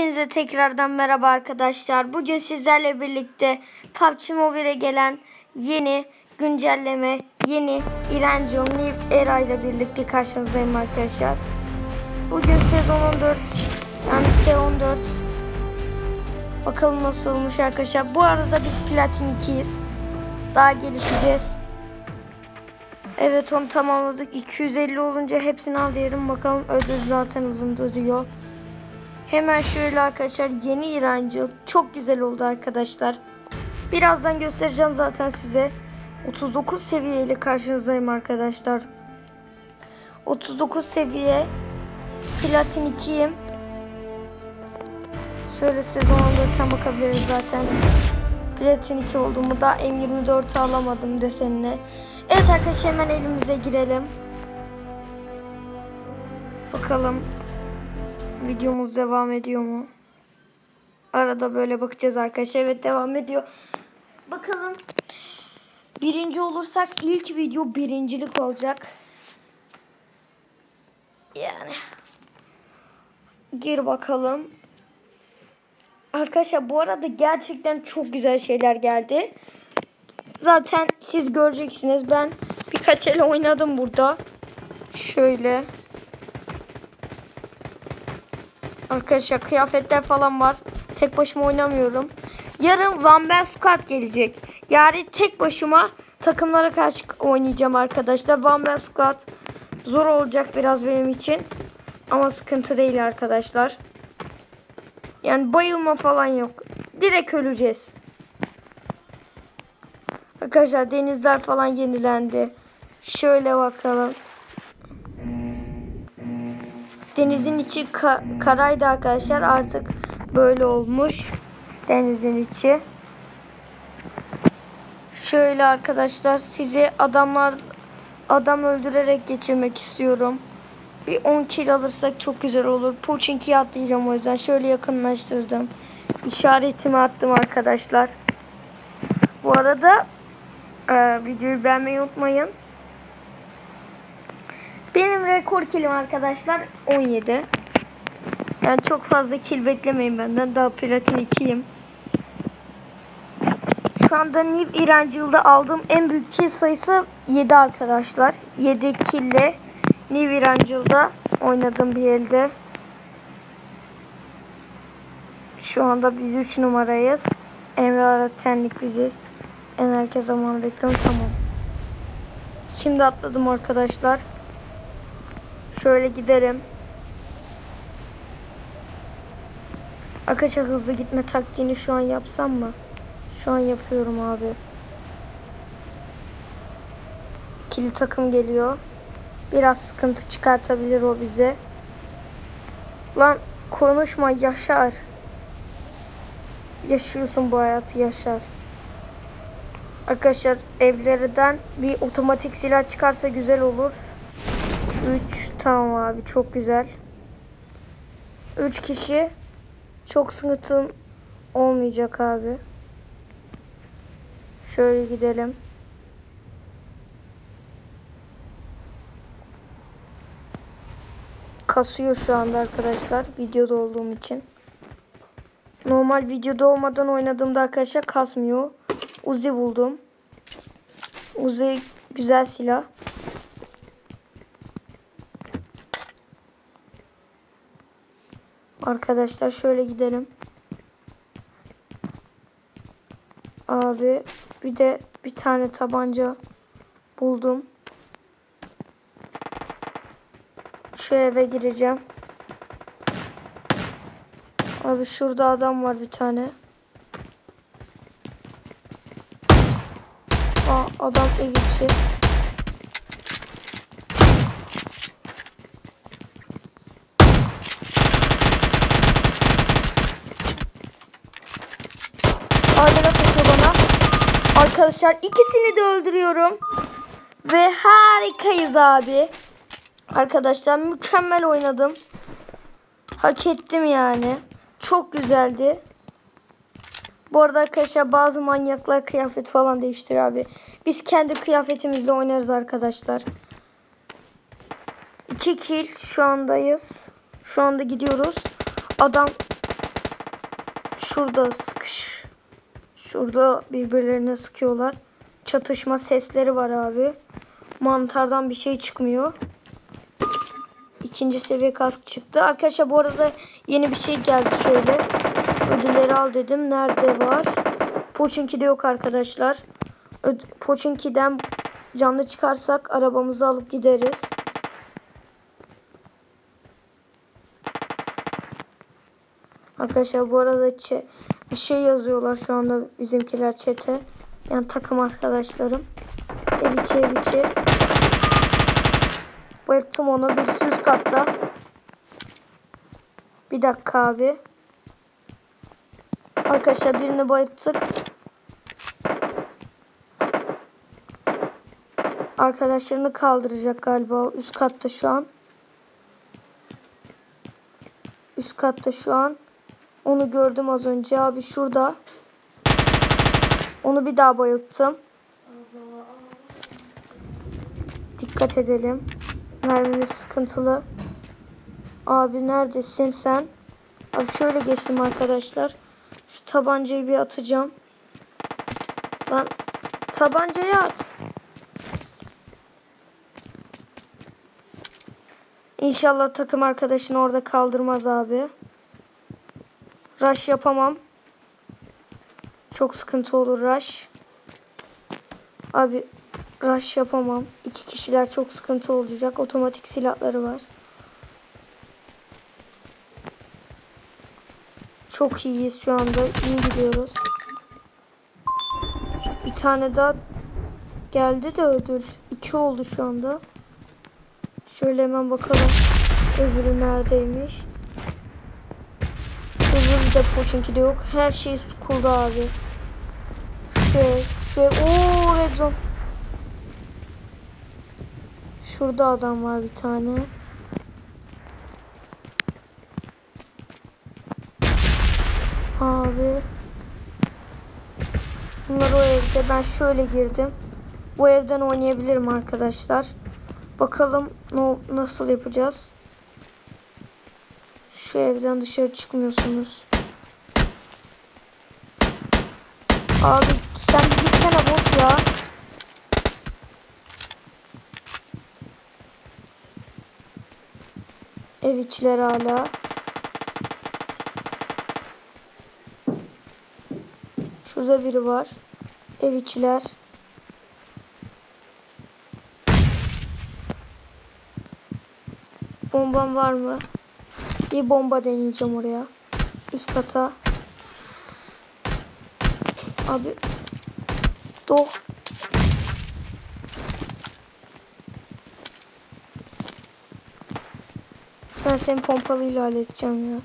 Hepinize tekrardan merhaba arkadaşlar. Bugün sizlerle birlikte PUBG Mobile'e gelen yeni güncelleme, yeni Irangel New Era ile birlikte karşınızdayım arkadaşlar. Bugün sezon 14, yani S14. Bakalım nasıl olmuş arkadaşlar. Bu arada biz Platin 2'yiz. Daha gelişeceğiz. Evet onu tamamladık. 250 olunca hepsini al diyelim. Bakalım ödül zaten uzun diyor. Hemen şöyle arkadaşlar yeni İrancıl. Çok güzel oldu arkadaşlar. Birazdan göstereceğim zaten size. 39 seviyeyle karşınızdayım arkadaşlar. 39 seviye. Platin 2'yim. Şöyle sezon 14'ten bakabiliriz zaten. Platin 2 olduğumu da M24 alamadım desenine. Evet arkadaşlar hemen elimize girelim. Bakalım videomuz devam ediyor mu? Arada böyle bakacağız arkadaşlar. Evet devam ediyor. Bakalım. Birinci olursak ilk video birincilik olacak. Yani. Gir bakalım. Arkadaşlar bu arada gerçekten çok güzel şeyler geldi. Zaten siz göreceksiniz. Ben birkaç el oynadım burada. Şöyle. Arkadaşlar kıyafetler falan var. Tek başıma oynamıyorum. Yarın Van Ben Squad gelecek. Yani tek başıma takımlara karşı oynayacağım arkadaşlar. Van Ben Squad zor olacak biraz benim için. Ama sıkıntı değil arkadaşlar. Yani bayılma falan yok. Direkt öleceğiz. Arkadaşlar denizler falan yenilendi. Şöyle bakalım. Denizin içi ka karaydı arkadaşlar. Artık böyle olmuş. Denizin içi. Şöyle arkadaşlar size adamlar adam öldürerek geçirmek istiyorum. Bir 10 kill alırsak çok güzel olur. Pochinki'ye atlayacağım o yüzden. Şöyle yakınlaştırdım. İşaretimi attım arkadaşlar. Bu arada e, videoyu beğenmeyi unutmayın. Benim rekor kilim arkadaşlar 17. Yani çok fazla kill beklemeyin benden. Daha platin 2'yim. Şu anda New İrancıl'da aldığım en büyük kill sayısı 7 arkadaşlar. 7 kille New İrancıl'da oynadım bir elde. Şu anda biz 3 numarayız. Emre Aratenlik biziz. En herkes zaman bekliyorum tamam. Şimdi atladım arkadaşlar. Şöyle giderim. Arkadaşlar hızlı gitme taktiğini şu an yapsam mı? Şu an yapıyorum abi. İkili takım geliyor. Biraz sıkıntı çıkartabilir o bize. Lan konuşma Yaşar. Yaşıyorsun bu hayatı Yaşar. Arkadaşlar evlerden bir otomatik silah çıkarsa güzel olur. 3 tamam abi çok güzel. 3 kişi çok sıkıntım olmayacak abi. Şöyle gidelim. Kasıyor şu anda arkadaşlar videoda olduğum için. Normal videoda olmadan oynadığımda arkadaşlar kasmıyor. Uzi buldum. Uzi güzel silah. Arkadaşlar şöyle gidelim. Abi bir de bir tane tabanca buldum. Şu eve gireceğim. Abi şurada adam var bir tane. Aa adam ev içi. Ardına atıyor bana. Arkadaşlar ikisini de öldürüyorum. Ve harikayız abi. Arkadaşlar mükemmel oynadım. Hak ettim yani. Çok güzeldi. Bu arada arkadaşlar bazı manyaklar kıyafet falan değiştiriyor abi. Biz kendi kıyafetimizle oynarız arkadaşlar. 2 kill şu andayız. Şu anda gidiyoruz. Adam Şurada sıkış. Şurada birbirlerine sıkıyorlar. Çatışma sesleri var abi. Mantardan bir şey çıkmıyor. İkinci seviye kask çıktı. Arkadaşlar bu arada yeni bir şey geldi şöyle. Ödülleri al dedim. Nerede var? Pochinki'de yok arkadaşlar. Öd Pochinki'den canlı çıkarsak arabamızı alıp gideriz. Arkadaşlar bu arada bir şey yazıyorlar şu anda bizimkiler çete. Yani takım arkadaşlarım. Ev içi ev içi. Bayılttım onu. Birisi üst katta. Bir dakika abi. Arkadaşlar birini bayılttık. Arkadaşlarını kaldıracak galiba. Üst katta şu an. Üst katta şu an. Onu gördüm az önce. Abi şurada. Onu bir daha bayılttım. Dikkat edelim. Mermimiz sıkıntılı. Abi neredesin sen? Abi şöyle geçtim arkadaşlar. Şu tabancayı bir atacağım. Lan tabancayı at. İnşallah takım arkadaşını orada kaldırmaz abi. Rush yapamam. Çok sıkıntı olur rush. Abi rush yapamam. İki kişiler çok sıkıntı olacak. Otomatik silahları var. Çok iyiyiz şu anda. İyi gidiyoruz. Bir tane daha geldi de ödül. İki oldu şu anda. Şöyle hemen bakalım. Öbürü neredeymiş? De Poşinki'de yok. Her şey school'da abi. Şey, şey. Ooo red zone. Şurada adam var bir tane. Abi. Bunlar o evde. Ben şöyle girdim. Bu evden oynayabilirim arkadaşlar. Bakalım no, nasıl yapacağız. Şu evden dışarı çıkmıyorsunuz. Abi sen gitsene bot ya. Ev içler hala. Şurada biri var. Ev içiler. Bombam var mı? Bir bomba deneyeceğim oraya. Üst kata. Abi. Doğ. Ben seni pompalıyla halledeceğim ya.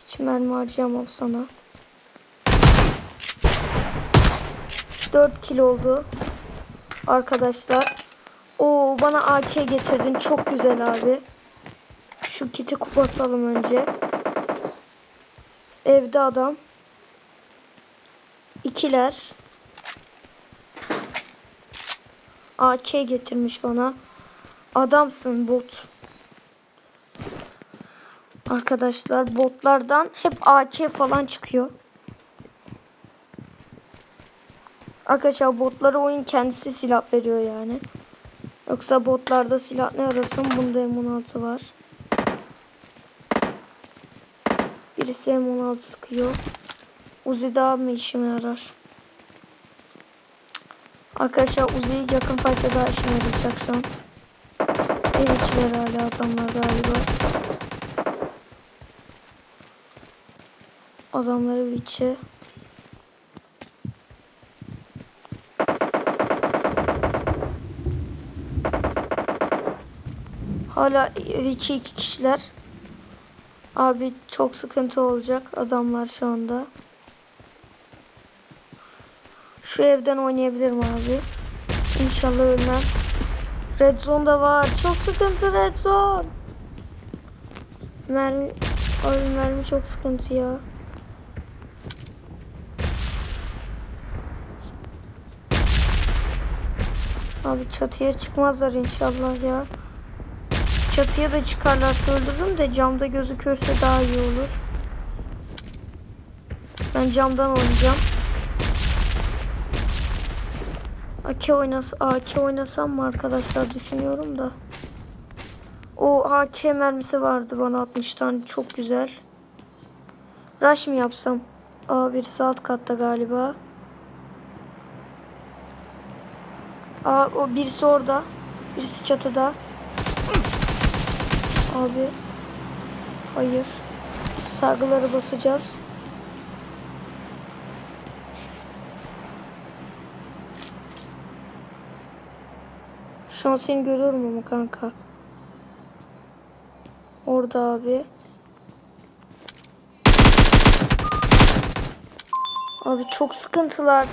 Hiç mermi harcayamam sana. 4 kilo oldu. Arkadaşlar. Oo bana AK getirdin. Çok güzel abi. Şu kiti basalım önce. Evde adam. İkiler. AK getirmiş bana. Adamsın bot. Arkadaşlar botlardan hep AK falan çıkıyor. Arkadaşlar botlara oyun kendisi silah veriyor yani. Yoksa botlarda silah ne arasın? Bunda M16 var. Birisi M16 sıkıyor. Uzi daha mı işime yarar? Arkadaşlar Uzi yakın fight'ta daha işime yarayacak şu an. Ev hala adamlar galiba. Adamları içi. Hala içi iki kişiler. Abi çok sıkıntı olacak adamlar şu anda. Şu evden oynayabilirim abi. İnşallah ölmem. Red Zone da var. Çok sıkıntı Red Zone. Mermi, ay mermi çok sıkıntı ya. Abi çatıya çıkmazlar inşallah ya. Çatıya da çıkarlarsa öldürürüm de camda gözükürse daha iyi olur. Ben camdan oynayacağım. AK oynas AK oynasam mı arkadaşlar düşünüyorum da. O AK mermisi vardı bana 60 tane çok güzel. Rush mı yapsam? Aa birisi alt katta galiba. Aa o birisi orada. Birisi çatıda. Abi. Hayır. Sargıları basacağız. Şu an seni görüyorum ama kanka. Orada abi. Abi çok sıkıntılar.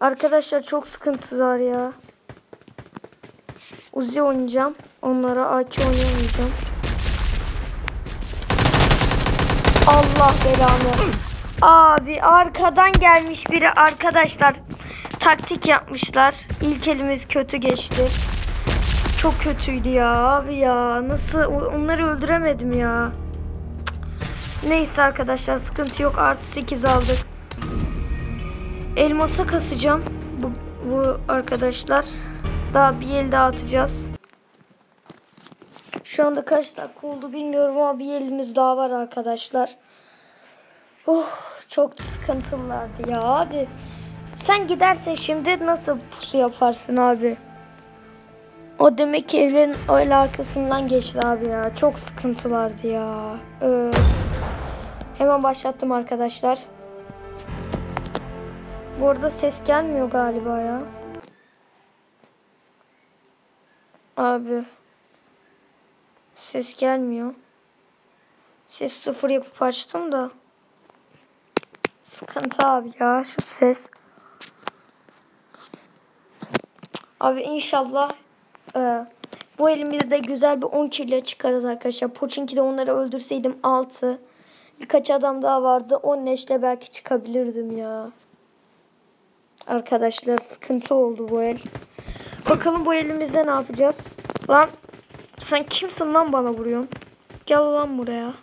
Arkadaşlar çok sıkıntılar ya. Uzi oynayacağım. Onlara AK oynamayacağım. Allah belanı. Abi arkadan gelmiş biri arkadaşlar. Taktik yapmışlar. İlk elimiz kötü geçti. Çok kötüydü ya abi ya. Nasıl onları öldüremedim ya. Neyse arkadaşlar sıkıntı yok. Artı 8 aldık. Elmasa kasacağım. Bu, bu arkadaşlar. Daha bir el daha atacağız. Şu anda kaç dakika oldu bilmiyorum ama bir elimiz daha var arkadaşlar. Oh çok sıkıntılılardı ya abi. Sen gidersen şimdi nasıl pusu yaparsın abi? O demek ki evlerin öyle arkasından geçti abi ya. Çok sıkıntılardı ya. Öf. Hemen başlattım arkadaşlar. Bu arada ses gelmiyor galiba ya. Abi. Ses gelmiyor. Ses sıfır yapıp açtım da. Sıkıntı abi ya şu ses. Abi inşallah e, bu elimizde de güzel bir 10 kilo çıkarız arkadaşlar. Poçinki'de onları öldürseydim 6. Birkaç adam daha vardı. 10 neşle belki çıkabilirdim ya. Arkadaşlar sıkıntı oldu bu el. Bakalım bu elimizde ne yapacağız? Lan sen kimsin lan bana vuruyorsun? Gel lan buraya.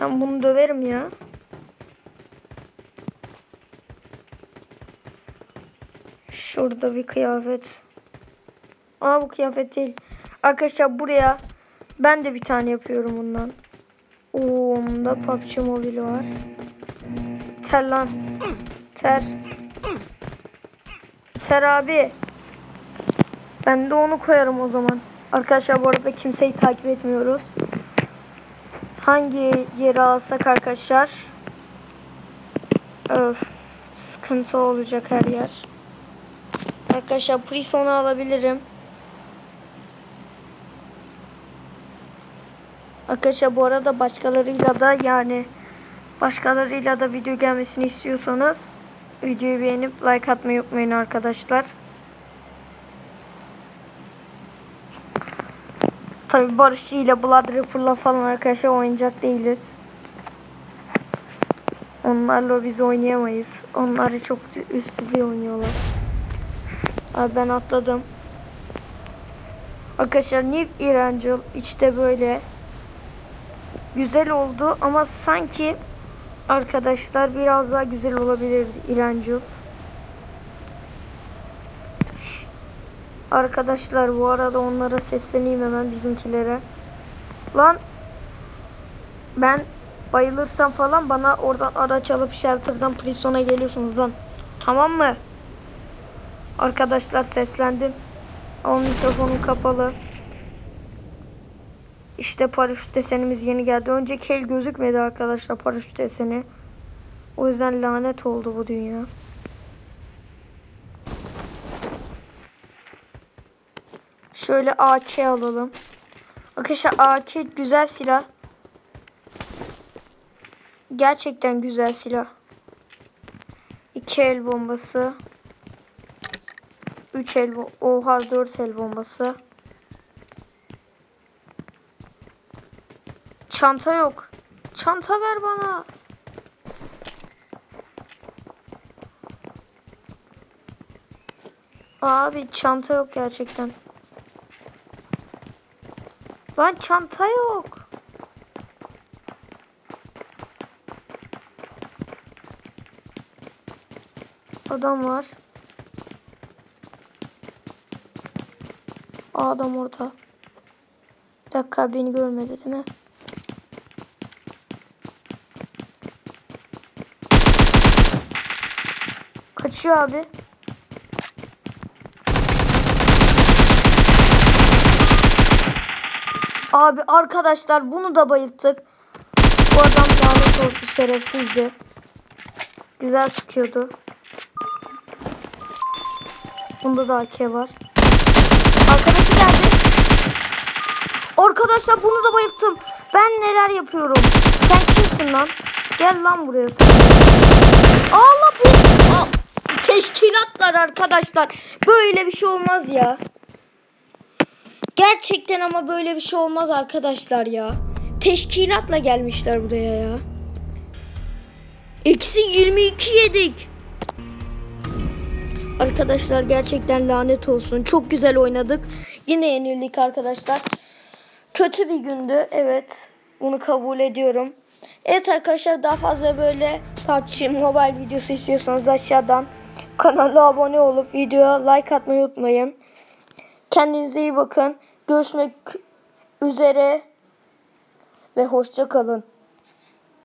Ben bunu döverim ya. Şurada bir kıyafet. Aa bu kıyafet değil. Arkadaşlar buraya ben de bir tane yapıyorum bundan. Oo, onda PUBG Mobile var. Ter lan. Ter. Ter abi. Ben de onu koyarım o zaman. Arkadaşlar bu arada kimseyi takip etmiyoruz. Hangi yeri alsak arkadaşlar? Öf. Sıkıntı olacak her yer. Arkadaşlar Prison'u alabilirim. Arkadaşlar bu arada başkalarıyla da yani başkalarıyla da video gelmesini istiyorsanız videoyu beğenip like atmayı unutmayın arkadaşlar. Tabi Barış ile Blood Ripper'la falan arkadaşlar oynayacak değiliz. Onlarla biz oynayamayız. Onlar çok üst düzey oynuyorlar. Abi ben atladım. Arkadaşlar New Erangel işte böyle güzel oldu ama sanki arkadaşlar biraz daha güzel olabilirdi Erangel. Arkadaşlar bu arada onlara sesleneyim hemen bizimkilere. Lan ben bayılırsam falan bana oradan araç alıp shelter'dan prisona geliyorsunuz lan. Tamam mı? Arkadaşlar seslendim. Ama mikrofonum kapalı. İşte paraşüt desenimiz yeni geldi. Önceki el gözükmedi arkadaşlar paraşüt deseni. O yüzden lanet oldu bu dünya. Şöyle AK alalım. Arkadaşlar AK güzel silah. Gerçekten güzel silah. İki el bombası. 3 el oha 4 el bombası. Çanta yok. Çanta ver bana. Abi çanta yok gerçekten. Lan çanta yok. Adam var. Adam orada. Bir dakika beni görmedi değil mi? Kaçıyor abi. Abi arkadaşlar bunu da bayılttık. Bu adam lanet olsun şerefsizdi. Güzel sıkıyordu. Bunda da AK var. Arkadaşı geldi. Arkadaşlar bunu da bayılttım. Ben neler yapıyorum? Sen kimsin lan? Gel lan buraya sen. Allah bu. Aa, teşkilatlar arkadaşlar. Böyle bir şey olmaz ya. Gerçekten ama böyle bir şey olmaz arkadaşlar ya. Teşkilatla gelmişler buraya ya. Eksi 22 yedik. Arkadaşlar gerçekten lanet olsun. Çok güzel oynadık. Yine yenildik arkadaşlar. Kötü bir gündü. Evet. Bunu kabul ediyorum. Evet arkadaşlar daha fazla böyle PUBG Mobile videosu istiyorsanız aşağıdan kanala abone olup videoya like atmayı unutmayın. Kendinize iyi bakın. Görüşmek üzere ve hoşça kalın.